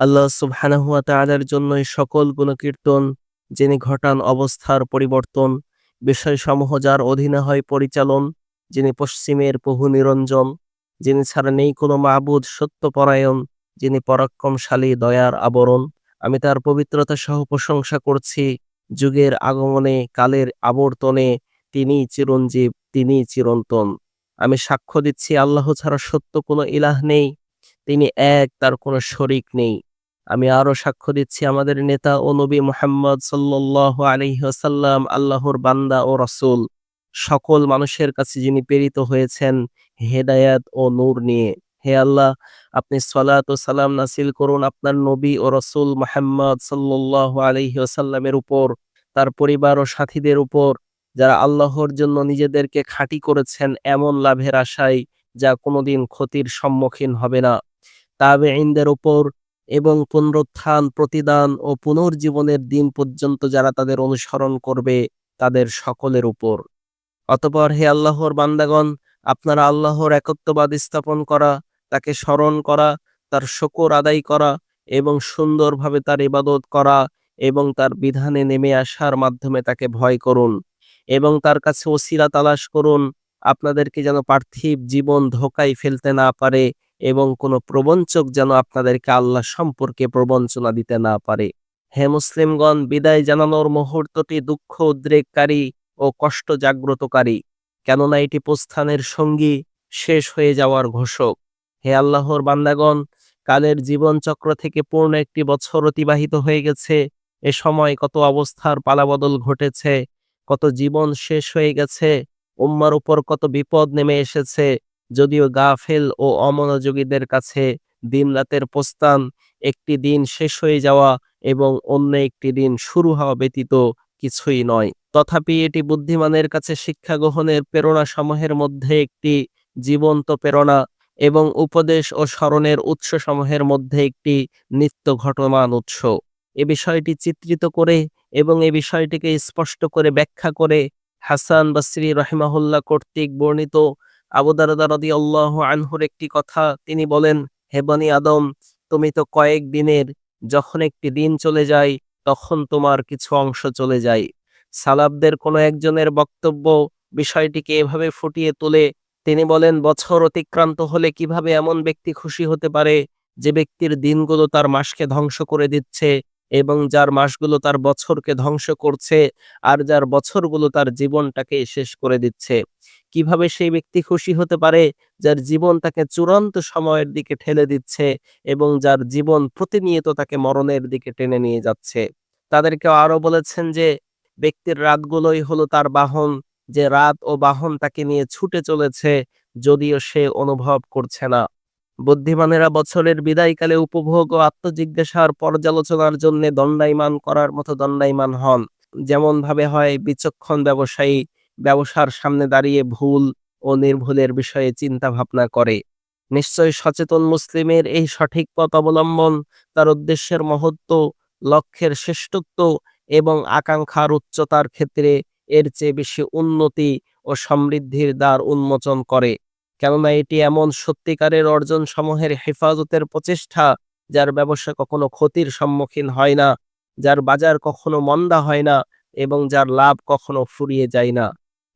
আল্লাহ সুবহানাহু ওয়া তাআলার জন্যই সকল গুণকীর্তন, যিনি ঘটান অবস্থার পরিবর্তন, বিষয়সমূহ যার অধীনে হয় পরিচালন, যিনি পশ্চিমের বহু নিরঞ্জন, যিনি ছাড়া নেই কোনো মাবুদ সত্যপরায়ণ, যিনি পরাক্রমশালী দয়ার আবরণ। আমি তার পবিত্রতা সহ প্রশংসা করছি। যুগের আগমনে, কালের আবর্তনে তিনি চিরঞ্জীব তিনি চিরন্তন। আমি সাক্ষ্য দিচ্ছি, আল্লাহ ছাড়া সত্য কোনো ইলাহ নেই। তিনি এক, তার কোনো শরিক নেই। আমি আরও সাক্ষ্য দিচ্ছি, আমাদের নেতা ও নবী মোহাম্মদ সাল্লাল্লাহু আলাইহি ওয়াসাল্লাম, আল্লাহর বান্দা ও রসুল, সকল মানুষের কাছে যিনি প্রেরিত হয়েছেন হেদায়াত ও নূর নিয়ে। হে আল্লাহ, আপনি সালাত ও সালাম নাসিল করুন আপনার নবী ও রসুল মোহাম্মদ সাল্লাল্লাহু আলাইহি ওয়াসাল্লামের উপর, তার পরিবার ও সাথীদের উপর, যারা আল্লাহর জন্য নিজেদেরকে খাঁটি করেছেন এমন লাভের আশায় যা কোনোদিন ক্ষতির সম্মুখীন হবে না। তাবেঈনদের উপর এবং পুনরুত্থান, প্রতিদান ও পুনর্জীবনের দিন পর্যন্ত যারা তাদের অনুসরণ করবে তাদের সকলের উপর। অতপর হে আল্লাহর বান্দাগণ, আপনারা আল্লাহর একত্ববাদ স্থাপন করা, তাকে স্মরণ করা, তার শকর আদায় করা এবং সুন্দরভাবে তার ইবাদত করা এবং তার বিধানে নেমে আসার মাধ্যমে তাকে ভয় করুন এবং তার কাছে ওসিলা তালাশ করুন। আপনাদেরকে যেন পার্থিব জীবন ধোকায় ফেলতে না পারে এবং কোনো প্রবঞ্চক যেন আপনাদেরকে আল্লাহ সম্পর্কে প্রবঞ্চনা দিতে না পারে। হে মুসলিমগণ, বিদায় জানানোর মুহূর্তটি দুঃখ উদ্রেককারী ও কষ্ট জাগ্রতকারী কেননা এটি প্রস্থানের সঙ্গী শেষ হয়ে যাওয়ার ঘোষক। হে আল্লাহর বান্দাগণ, কালের জীবনচক্র থেকে পূর্ণ একটি বছর অতিবাহিত হয়ে গেছে, এ সময় কত অবস্থার পালাবদল ঘটেছে, কত জীবন শেষ হয়ে গেছে, উম্মার উপর কত বিপদ নেমে এসেছে যদিও গাফেল ও অমনোযোগীদের কাছে দিন রাতের প্রস্থান একটি দিন শেষ হয়ে যাওয়া এবং অন্য একটি দিন শুরু হওয়া ব্যতীত কিছুই নয়। তথাপি এটি বুদ্ধিমানের কাছে শিক্ষা গ্রহণের প্রেরণা সমূহের মধ্যে একটি জীবন্ত প্রেরণা এবং উপদেশ ও স্মরণের উৎস সমূহের মধ্যে একটি নিত্য ঘটমান উৎস। এ বিষয়টি চিত্রিত করে এবং এ বিষয়টিকে স্পষ্ট করে ব্যাখ্যা করে হাসান বাসরি রহিমাহুল্লাহ কর্তৃক বর্ণিত আবুদারদা রদি আল্লাহ আনহুর একটি কথা, তিনি বলেন, হে বনি আদম, তুমি তো কয়েক দিনের যখন একটি দিন চলে যায়, তখন তোমার কিছু অংশ চলে যায়। সালাবদের কোনো একজনের বক্তব্য বিষয়টিকে এভাবে ফুটিয়ে তোলে। তিনি বলেন, বছর অতিক্রান্ত হলে কীভাবে এমন ব্যক্তি খুশি হতে পারে যে ব্যক্তির দিনগুলো তার মাসকে ধ্বংস করে দিচ্ছে? এবং যার মাসগুলো তার বছরকে ধ্বংস করছে আর যার বছরগুলো তার জীবনটাকে শেষ করে দিচ্ছে। কীভাবে সেই ব্যক্তি খুশি হতে পারে? যার জীবন তাকে চূড়ান্ত সময়ের দিকে ঠেলে দিচ্ছে এবং যার জীবন প্রতিনিয়ত তাকে মরণের দিকে টেনে নিয়ে যাচ্ছে। তাদেরকে আরও বলেছেন যে, ব্যক্তির রাতগুলোই হলো তার বাহন। যে রাত ও বাহন তাকে নিয়ে ছুটে চলেছে, যদিও সে অনুভব করছে না। বুদ্ধিমানেরা বছরের বিদায়কালে উপভোগ ও আত্মজিজ্ঞাসার পর্যালোচনার জন্য দণ্ডায়মান করার মতো দণ্ডায়মান হন। যেমন ভাবে হয়, বিচক্ষণ ব্যবসায়ী ব্যবসার সামনে দাঁড়িয়ে ভুল ও নির্ভুলের বিষয়ে চিন্তা ভাবনা করে। নিশ্চয় সচেতন মুসলিমের এই সঠিক পথ অবলম্বন তার উদ্দেশ্যের মহত্ব, লক্ষ্যের শ্রেষ্ঠত্ব এবং আকাঙ্ক্ষার উচ্চতার ক্ষেত্রে এর চেয়ে বেশি উন্নতি ও সমৃদ্ধির দ্বার উন্মোচন করে। কেননা এটি এমন সত্যিকারের অর্জন সমূহের হেফাজতের প্রচেষ্টা, যার ব্যবসা কখনো ক্ষতির সম্মুখীন হয় না, যার বাজার কখনো মন্দা হয় না এবং যার লাভ কখনো ফুরিয়ে যায় না।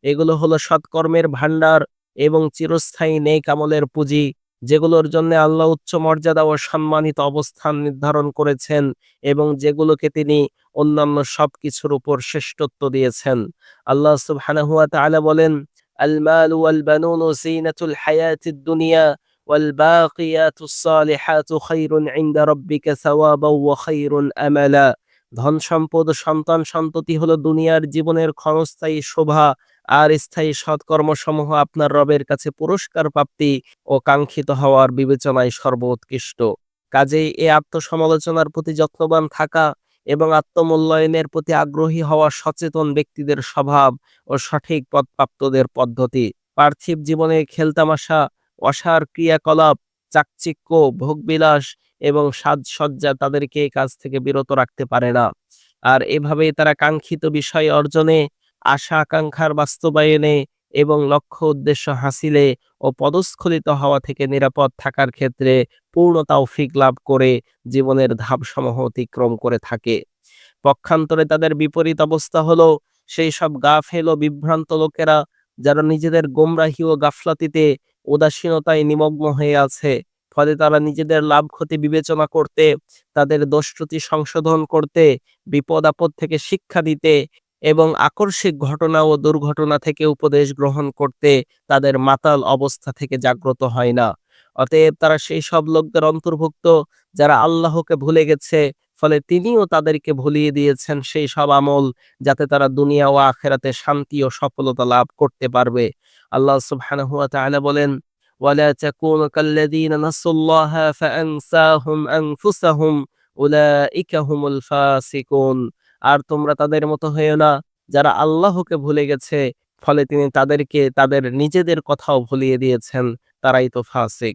এগুলো হলো সৎকর্মের ভাণ্ডার এবং চিরস্থায়ী নেক আমলের পুঁজি, যেগুলোর জন্য আল্লাহ উচ্চ মর্যাদা ও সম্মানিত অবস্থান নির্ধারণ করেছেন এবং যেগুলোকে তিনি অন্যান্য সবকিছুর উপর শ্রেষ্ঠত্ব দিয়েছেন। আল্লাহ সুবহানাহু তাআলা বলেন আল মাল ওয়াল বানুন জিনাতুল হায়াতিদ দুনিয়া والباقيات الصالحات خير عند ربك ثوابا وخير املا ধন সম্পদ সন্তান সন্ততি হলো দুনিয়ার জীবনের ক্ষণস্থায়ী শোভা আর স্থায়ী সৎকর্মসমূহ আপনার রবের কাছে পুরস্কার প্রাপ্তি ও কাঙ্ক্ষিত হওয়ার বিবেচনায় সর্বোৎকৃষ্ট কাজেই এ আত্মসমালোচনার প্রতি যত্নবান থাকা এবং আত্মমূল্যায়নের প্রতি আগ্রহী হওয়া সচেতন ব্যক্তিদের স্বভাব ও সঠিক পদপ্রাপ্তদের পদ্ধতি। পার্থিব জীবনে খেলতামাশা, অসার ক্রিয়াকলাপ, চাকচিক্য, ভোগবিলাস এবং সাজসজ্জা তাদেরকে এই কাজ থেকে বিরত রাখতে পারে না। আর এভাবেই তারা কাঙ্ক্ষিত বিষয় অর্জনে আশা আকাঙ্ক্ষার বাস্তবায়নে এবং লক্ষ্য উদ্দেশ্য হাসিলে ও পদস্খলিত হওয়া থেকে নিরাপদ থাকার ক্ষেত্রে পূর্ণ তৌফিক লাভ করে জীবনের ধাপসমূহ অতিক্রম করে থাকে। পক্ষান্তরে তাদের বিপরীত অবস্থা হলো, সেই সব গাফেল ও বিভ্রান্ত লোকেরা যারা নিজেদের গোমরাহি ও গাফলাতিতে উদাসীনতায় নিমগ্ন হয়ে আছে, ফলে তারা নিজেদের লাভ ক্ষতি বিবেচনা করতে, তাদের দোষ সংশোধন করতে, বিপদ আপদ থেকে শিক্ষা দিতে এবং আকস্মিক ঘটনা ও দুর্ঘটনা থেকে উপদেশ গ্রহণ করতে তাদের মাতাল অবস্থা থেকে জাগ্রত হয় না। অতএব তারা সেই সব লোকদের অন্তর্ভুক্ত যারা আল্লাহকে ভুলে গেছে, ফলে তিনিও তাদেরকে ভুলিয়ে দিয়েছেন সেই সব আমল যাতে তারা দুনিয়া ও আখেরাতে শান্তি ও সফলতা লাভ করতে পারবে। আল্লাহ সুবহানাহু বলেন, ওয়ালা আর তোমরা তাদের মতো হয়েও না। যারা আল্লাহকে ভুলে গেছে, ফলে তিনি তাদেরকে তাদের নিজেদের কথাও ভুলিয়ে দিয়েছেন। তারাই তো ফাসিক।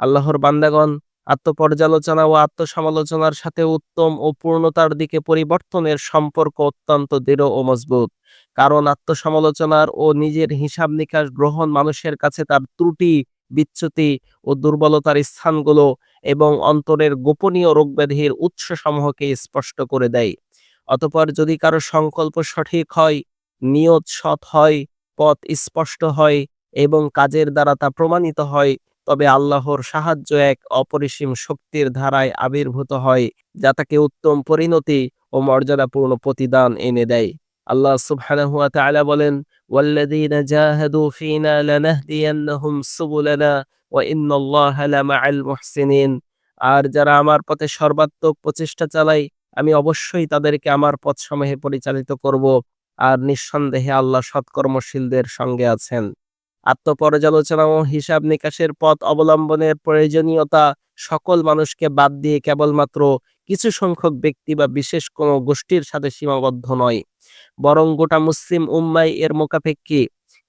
আল্লাহর বান্দাগণ, আত্মপর্যালোচনা ও আত্মসমালোচনার সাথে উত্তম ও পূর্ণতার দিকে পরিবর্তনের সম্পর্ক অত্যন্ত দৃঢ় ও মজবুত। কারণ আত্মসমালোচনার ও নিজের হিসাব নিকাশ গ্রহণ মানুষের কাছে তার ত্রুটি, বিচ্যুতি ও দুর্বলতার স্থানগুলো এবং অন্তরের গোপনীয় রোগব্যাধির উৎসসমূহকে স্পষ্ট করে দেয়। অতপর যদি কারও সংকল্প সঠিক হয়, নিয়ত সৎ হয়, পথ স্পষ্ট হয় এবং কাজের দ্বারা তা প্রমাণিত হয়, তবে আল্লাহর সাহায্য এক অপরিসীম শক্তির ধারায় আবির্ভূত হয়, যা তাকে উত্তম পরিণতি ও মর্যাদাপূর্ণ প্রতিদান এনে দেয়। আল্লাহ সুবহানাহু তাআলা বলেন, ওয়াল্লাযীনা জাহাদু ফীনা লানাহদিয়ান্নাহুম সুবুলানা ওয়া ইন্নাল্লাহা লামাআল মুহসিনিন। আর যারা আমার পথে সর্বাত্মক প্রচেষ্টা চালায় আমি অবশ্যই তাদেরকে আমার পথসমূহে পরিচালিত করব আর নিঃসন্দেহে আল্লাহ সৎকর্মশীলদের সঙ্গে আছেন। আত্মপর্যালোচনা ও হিসাব নিকাশের পথ অবলম্বনের প্রয়োজনীয়তা সকল মানুষকে বাদ দিয়ে কেবলমাত্র কিছু সংখ্যক ব্যক্তি বা বিশেষ কোনো গোষ্ঠীর সাথে সীমাবদ্ধ নয়। বরং গোটা মুসলিম উম্মাই এর মোকাপেক্ষী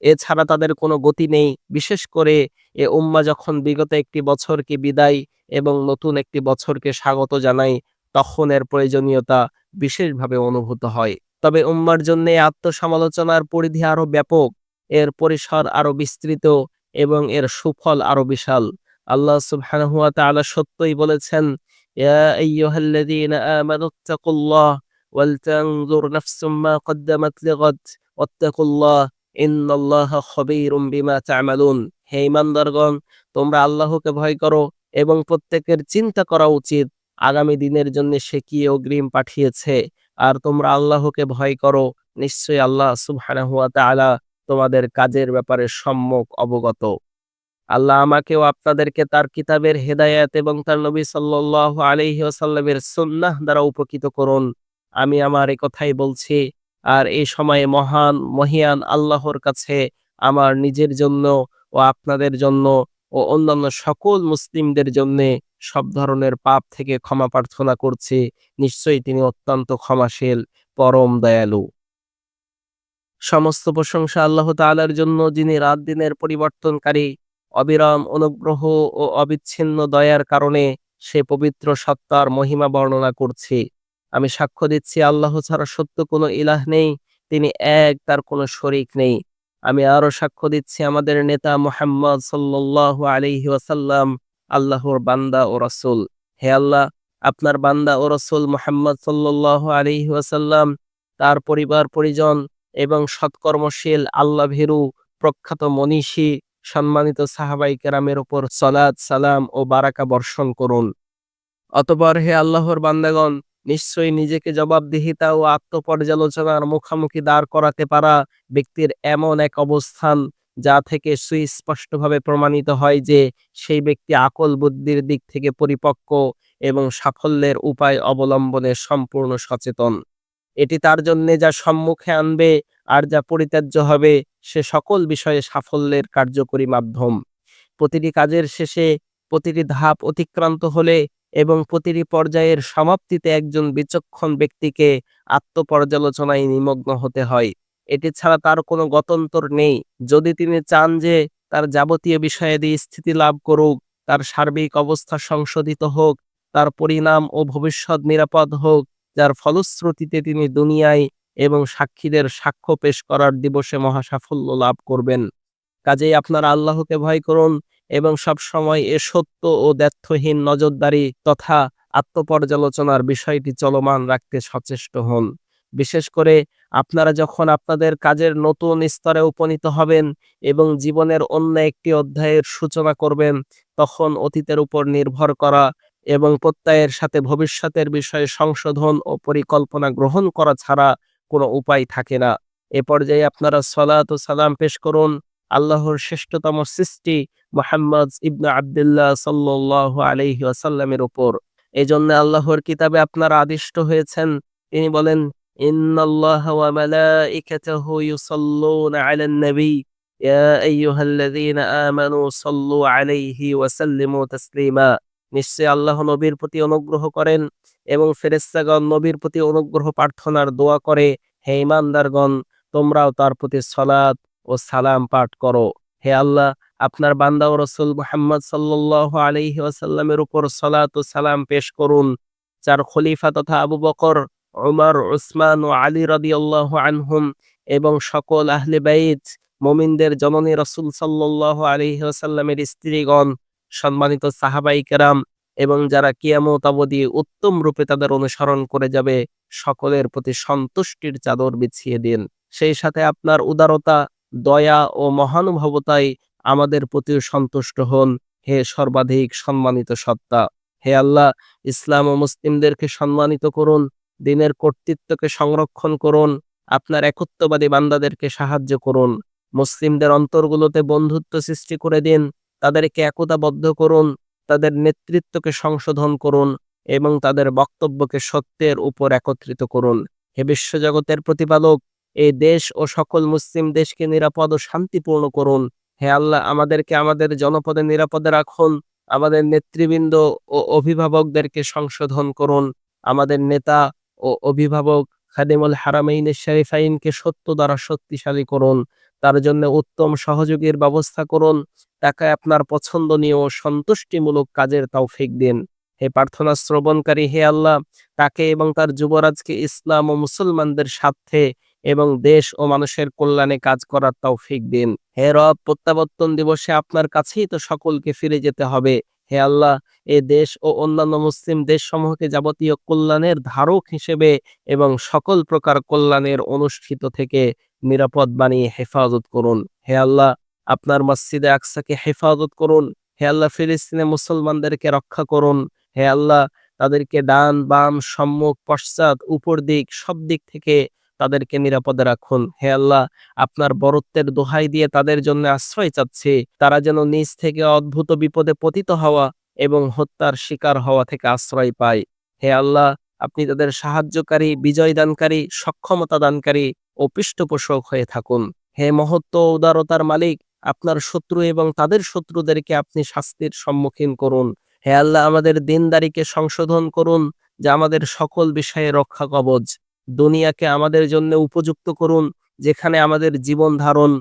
এছাড়া তাদের কোনো গতি নেই। বিশেষ করে এ উম্মা যখন বিগত একটি বছরকে বিদায় এবং নতুন একটি বছরকে স্বাগত জানায় তখন এর প্রয়োজনীয়তা বিশেষভাবে অনুভূত হয়। তবে উম্মার জন্য আত্মসমালোচনার পরিধি আরও ব্যাপক, এর পরিসর আরও বিস্তৃত এবং এর সুফল আরও বিশাল। আল্লাহ সুবহানাহু ওয়া তাআলা সত্যই বলেছেন হে তোমরা আল্লাহকে ভয় করো এবং প্রত্যেকের চিন্তা করা উচিত। আগামী দিনের জন্য সে কি অগ্রিম পাঠিয়েছে? আর তোমরা আল্লাহকে ভয় করো। নিশ্চয়ই আল্লাহ সুবহানাহু ওয়া তাআলা তোমাদের কাজের ব্যাপারে সম্যক অবগত। আল্লাহ আমাকেও আপনাদেরকে তার কিতাবের হেদায়াত এবং তার নবী সাল্লাল্লাহু আলাইহি ওয়াসাল্লামের সুন্নাহ দ্বারা উপকৃত করুন। আমি আমার এই কথাই বলছি। আর এই সময়ে মহান মহিয়ান আল্লাহর কাছে আমার নিজের জন্য ও আপনাদের জন্য ও অন্যান্য সকল মুসলিমদের জন্যে সব ধরনের পাপ থেকে ক্ষমা প্রার্থনা করছে। নিশ্চয়ই তিনি অত্যন্ত ক্ষমাশীল, পরম দয়ালু। সমস্ত প্রশংসা আল্লাহ তাআলার জন্য, যিনি রাত দিনের পরিবর্তনকারী, অবিরাম অনুগ্রহ ও অবিচ্ছিন্ন দয়ার কারণে সে পবিত্র সত্তার মহিমা বর্ণনা করছে। আমি সাক্ষ্য দিচ্ছি, আল্লাহ ছাড়া সত্য কোনো ইলাহ নেই, তিনি এক, তার কোনো শরিক নেই। আমি আরও সাক্ষ্য দিচ্ছি, আমাদের নেতা মোহাম্মদ ওয়াসাল্লাম, আল্লাহর বান্দা ও রসুল। হে আল্লাহ, আপনার বান্দা ও রসুল মোহাম্মদ আলাইহি ওয়াসাল্লাম, তার পরিবার, পরিজন এবং সৎকর্মশীল, আল্লাহ ভীরু, প্রখ্যাত মনীষী, সম্মানিত সাহাবাই কেরামের উপর সলাদ সালাম ও বারাকা বর্ষণ করুন। অতপর হে আল্লাহর বান্দাগণ নিশ্চয়ই নিজেকে জবাবদিহিতা ও আত্মপর্যালোচনার মুখামুখি দাঁড় করাতে পারা ব্যক্তির এমন এক অবস্থান যা থেকে সুস্পষ্টভাবে প্রমাণিত হয় যে সেই ব্যক্তি আকল বুদ্ধির দিক থেকে পরিপক্ক এবং সাফল্যের উপায় অবলম্বনে সম্পূর্ণ সচেতন। এটি তার জন্যে যা সম্মুখে আনবে আর যা পরিত্যাজ্য হবে সে সকল বিষয়ে সাফল্যের কার্যকরী মাধ্যম। প্রতিটি কাজের শেষে প্রতিটি ধাপ অতিক্রান্ত হলে এবং প্রতিটি পর্যায়ের সমাপ্তিতে একজন বিচক্ষণ ব্যক্তিকে আত্মপর্যালোচনায় নিমগ্ন হতে হয়। এটি ছাড়া তার কোনো গতন্তর নেই। যদি তিনি চান যে তার যাবতীয় বিষয়াদি স্থিতি লাভ করুক, তার সার্বিক অবস্থা সংশোধিত হোক, তার পরিণাম ও ভবিষ্যৎ নিরাপদ হোক, যার ফলশ্রুতিতে তিনি দুনিয়ায় এবং সাক্ষীদের সাক্ষ্য পেশ করার দিবসে মহাসাফল্য লাভ করবেন। কাজেই আপনারা আল্লাহকে ভয় করুন এবং সব সময় এ সত্য ও দ্ব্যর্থহীন নজরদারি তথা আত্মপর্যালোচনার বিষয়টি চলমান রাখতে সচেষ্ট হন। বিশেষ করে আপনারা যখন আপনাদের কাজের নতুন স্তরে উপনীত হবেন এবং জীবনের অন্য একটি অধ্যায়ের সূচনা করবেন, তখন অতীতের উপর নির্ভর করা এবং প্রত্যয়ের সাথে ভবিষ্যতের বিষয়ে সংশোধন ও পরিকল্পনা গ্রহণ করা ছাড়া কোনো উপায় থাকে না। এ পর্যায়ে আপনারা সলাত ও সালাম পেশ করুন। আল্লাহর শ্রেষ্ঠতম সৃষ্টি মোহাম্মদ ইবনে আবদুল্লাহ সাল্লাহ আলহি আসাল্লামের উপর। এই জন্য আল্লাহর কিতাবে আপনারা আদিষ্ট হয়েছেন। তিনি বলেন আলাইহি নিশ্চয় আল্লাহ নবীর প্রতি অনুগ্রহ করেন এবং ফেরেশতাগণ নবীর প্রতি অনুগ্রহ প্রার্থনার দোয়া করে, হে ইমানদারগণ, তোমরাও তার প্রতি সলাত ও সালাম পাঠ করো। হে আল্লাহ, আপনার বান্দা ও রসুল মোহাম্মদ সাল্লাহ আলহি ওয়াসাল্লামের উপর সলাত ও সালাম পেশ করুন, যার খলিফা তথা আবু বকর, উমর, উসমান ও আলী রদিয়াল্লাহ আনহুম এবং সকল আহলে বাইত, মোমিনদের জননী রসুল সাল্লাহ আলহি ওয়াসাল্লামের স্ত্রীগণ, সম্মানিত সাহাবাই কেরাম এবং যারা কিয়ামত অবধি উত্তম রূপে তাদের অনুসরণ করে যাবে, সকলের প্রতি সন্তুষ্টির চাদর বিছিয়ে দিন। সেই সাথে আপনার উদারতা দয়া ও মহানুভবতায় আমাদের প্রতি সন্তুষ্ট হন, হে সর্বাধিক সম্মানিত সত্তা। হে আল্লাহ, ইসলাম ও মুসলিমদেরকে সম্মানিত করুন, দিনের কর্তৃত্বকে সংরক্ষণ করুন, আপনার একত্ববাদী বান্দাদেরকে সাহায্য করুন, মুসলিমদের অন্তরগুলোতে বন্ধুত্ব সৃষ্টি করে দিন, তাদেরকে একতাবদ্ধ করুন, তাদের নেতৃত্বকে সংশোধন করুন এবং তাদের বক্তব্যকে সত্যের উপর একত্রিত করুন। হে বিশ্বজগতের প্রতিপালক এই দেশ ও সকল মুসলিম দেশকে নিরাপদ ও শান্তিপূর্ণ করুন। হে আল্লাহ, আমাদেরকে আমাদের জনপদে নিরাপদে রাখুন। আমাদের নেতৃবৃন্দ ও অভিভাবকদেরকে সংশোধন করুন। আমাদের নেতা ও অভিভাবক খাদিমুল হারামাইনের শরীফাইনকে সত্য দ্বারা শক্তিশালী করুন। তার জন্য উত্তম সহযোগীর ব্যবস্থা করুন। তাকে আপনার পছন্দনীয় ও সন্তুষ্টিমূলক কাজের তৌফিক দিন। হে প্রার্থনা শ্রবণকারী, হে আল্লাহ, তাকে এবং তার যুবরাজকে ইসলাম ও মুসলমানদের স্বার্থে এবং দেশ ও মানুষের কল্যাণে কাজ করার তৌফিক দিন। হে রব, প্রত্যাবর্তন দিবসে আপনার কাছেই তো সকলকে ফিরে যেতে হবে। হে আল্লাহ, এ দেশ ও অন্যান্য মুসলিম দেশসমূহকে যাবতীয় কল্যাণের ধারক হিসেবে এবং সকল প্রকার কল্যাণের অনুষ্ঠিত থেকে নিরাপদ বানিয়ে হেফাজত করুন। হে আল্লাহ, আপনার মসজিদে আকসাকে হেফাজত করুন। হে আল্লাহ, ফিলিস্তিনে মুসলমানদেরকে রক্ষা করুন। হে আল্লাহ, তাদেরকে ডান, বাম, সম্মুখ, পশ্চাৎ, উপর দিক, সব দিক থেকে তাদেরকে নিরাপদে রাখুন। হে আল্লাহ, আপনার বরত্বের দোহাই দিয়ে তাদের জন্য আশ্রয় চাচ্ছে। তারা যেন নিজ থেকে অদ্ভুত বিপদে পতিত হওয়া এবং হত্যার শিকার হওয়া থেকে আশ্রয় পায়। হে আল্লাহ, আপনি তাদের সাহায্যকারী বিজয় দানকারী সক্ষমতা দানকারী ও পৃষ্ঠপোষক হয়ে থাকুন। হে মহত্ব উদারতার মালিক, আপনার শত্রু এবং তাদের শত্রুদেরকে আপনি শাস্তির সম্মুখীন করুন। হে আল্লাহ, আমাদের দিনদারিকে সংশোধন করুন, যা আমাদের সকল বিষয়ে রক্ষা কবচ দুনিয়াকে আমাদের জন্য উপযুক্ত করুন, যেখানে আমাদের জীবন ধারণ,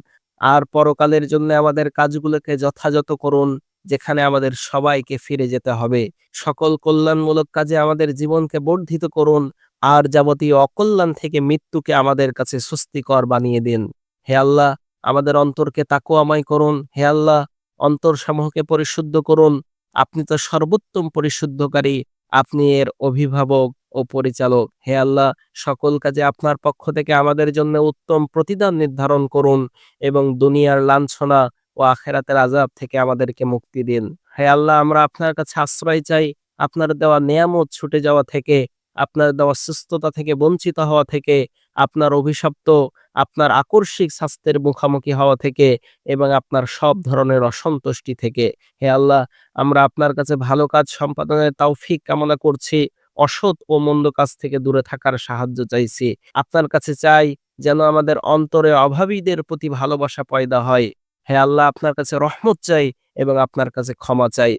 আর পরকালের জন্য আমাদের কাজগুলোকে যথাযথ করুন, যেখানে আমাদের সবাইকে ফিরে যেতে হবে। সকল কল্যাণমূলক কাজে আমাদের জীবনকে বর্ধিত করুন, আর যাবতীয় অকল্যাণ থেকে মৃত্যুকে আমাদের কাছে স্বস্তিকর বানিয়ে দিন। হে আল্লাহ, আমাদের অন্তরকে তাকুয়াময় করুন। হে আল্লাহ অন্তর সমূহকে পরিশুদ্ধ করুন। আপনি তো সর্বোত্তম পরিশুদ্ধকারী, আপনি এর অভিভাবক। ও পরিচালক। হে আল্লাহ, সকল কাজে আপনার পক্ষ থেকে আমাদের জন্য উত্তম প্রতিদান নির্ধারণ করুন এবং দুনিয়ার লাঞ্ছনা ও আখেরাতের আজাব থেকে আমাদেরকে মুক্তি দিন। হে আল্লাহ, আমরা আপনার কাছে আশ্রয় চাই, আপনার দেওয়া নেয়ামত ছুটে যাওয়া থেকে, আপনার দেওয়া সুস্থতা থেকে, বঞ্চিত হওয়া থেকে, আপনার অভিশপ্ত, আপনার আকর্ষিক স্বাস্থ্যের মুখামুখি হওয়া থেকে এবং আপনার সব ধরনের অসন্তুষ্টি থেকে। হে আল্লাহ, আমরা আপনার কাছে ভালো কাজ সম্পাদনের তৌফিক কামনা করছি। অসৎ ও মন্দ কাজ থেকে দূরে থাকার সাহায্য চাইছি। আপনার কাছে চাই যেন আমাদের অন্তরে অভাবীদের প্রতি ভালোবাসা পয়দা হয়। হে আল্লাহ, আপনার কাছে রহমত চাই এবং আপনার কাছে ক্ষমা চাই।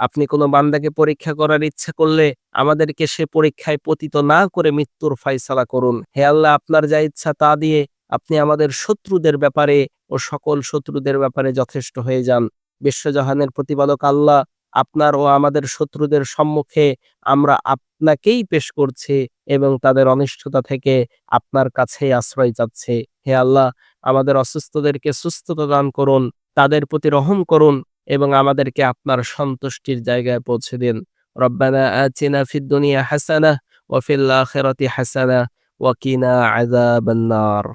আপনি কোনো বান্দাকে পরীক্ষা করার ইচ্ছা করলে আমাদেরকে সে পরীক্ষায় পতিত না করে মৃত্যুর ফাইসালা করুন। হে আল্লাহ, আপনার যা ইচ্ছা তা দিয়ে আপনি আমাদের শত্রুদের ব্যাপারে ও সকল শত্রুদের ব্যাপারে যথেষ্ট হয়ে যান। বিশ্বজাহানের প্রতিপালক আল্লাহ আপনার ও আমাদের শত্রুদের সম্মুখে আমরা আপনাকেই পেশ করছি এবং তাদের অনিষ্টতা থেকে আপনার কাছেই আশ্রয় চাচ্ছি হে আল্লাহ, আমাদের অসুস্থদেরকে সুস্থতা দান করুন, তাদের প্রতি রহম করুন এবং আমাদেরকে আপনার সন্তুষ্টির জায়গায় পৌঁছে দিন। রব্বানা দুনিয়া হাসানাহ ওয়া ফিল আখিরাতি হাসানাহ ওয়া কিনা আযাবান নার